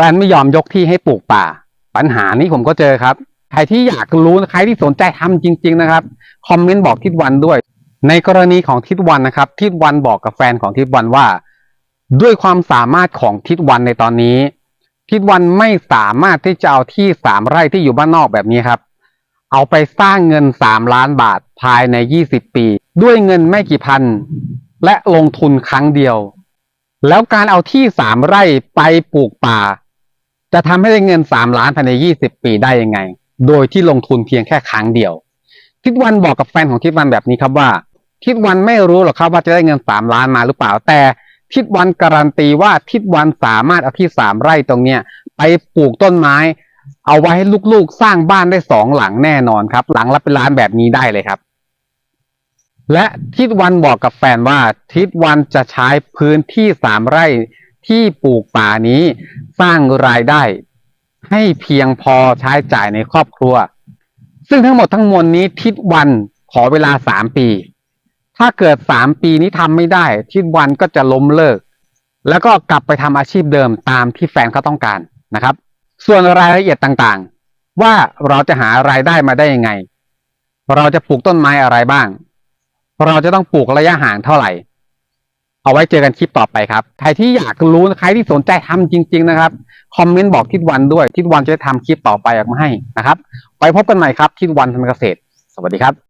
แฟนไม่ยอมยกที่ให้ปลูกป่า ปัญหานี้ผมก็เจอครับ ใครที่อยากรู้ใครที่สนใจทำจริง ๆ นะครับ คอมเมนต์บอกทิศวันด้วย ในกรณีของทิศวันนะครับ ทิศวันบอกกับแฟนของทิศวันว่า ด้วยความสามารถของทิศวันในตอนนี้ ทิศวันไม่สามารถที่จะเอาที่สามไร่ที่อยู่บ้านนอกแบบนี้ครับ เอาไปสร้างเงินสามล้านบาทภายในยี่สิบปี ด้วยเงินไม่กี่พัน และลงทุนครั้งเดียว แล้วการเอาที่สามไร่ไปปลูกป่า จะทำให้ได้เงินสามล้านภายในยี่สิบปีได้ยังไง โดยที่ลงทุนเพียงแค่ครั้งเดียว ทิศวันบอกกับแฟนของทิศวันแบบนี้ครับว่า ทิศวันไม่รู้หรอกครับว่าจะได้เงินสามล้านมาหรือเปล่า แต่ทิศวันการันตีว่าทิศวันสามารถเอาที่สามไร่ตรงเนี้ยไปปลูกต้นไม้ เอาไว้ให้ลูกๆสร้างบ้านได้สองหลังแน่นอนครับ หลังละเป็นล้านแบบนี้ได้เลยครับ และทิศวันบอกกับแฟนว่าทิศวันจะใช้พื้นที่สามไร่ที่ปลูกป่านี้ สร้างรายได้ ให้เพียงพอใช้จ่ายในครอบครัว ซึ่งทั้งหมดทั้งมวลนี้ทิศวันขอเวลาสามปี ถ้าเกิดสามปีนี้ทำไม่ได้ ทิศวันก็จะล้มเลิก แล้วก็กลับไปทำอาชีพเดิมตามที่แฟนเขาต้องการนะครับ ส่วนรายละเอียดต่างๆ ว่าเราจะหารายได้มาได้ยังไง เราจะปลูกต้นไม้อะไรบ้าง เราจะต้องปลูกระยะห่างเท่าไหร่ เอาไว้เจอกันคลิปต่อไปครับ ใครที่อยากรู้ใครที่สนใจทำจริง ๆ นะครับ คอมเมนต์บอกทิศวันด้วย ทิศวันจะได้ทำคลิปต่อไปออกมาให้นะครับ ไปพบกันใหม่ครับ ทิศวันทำเกษตร สวัสดีครับ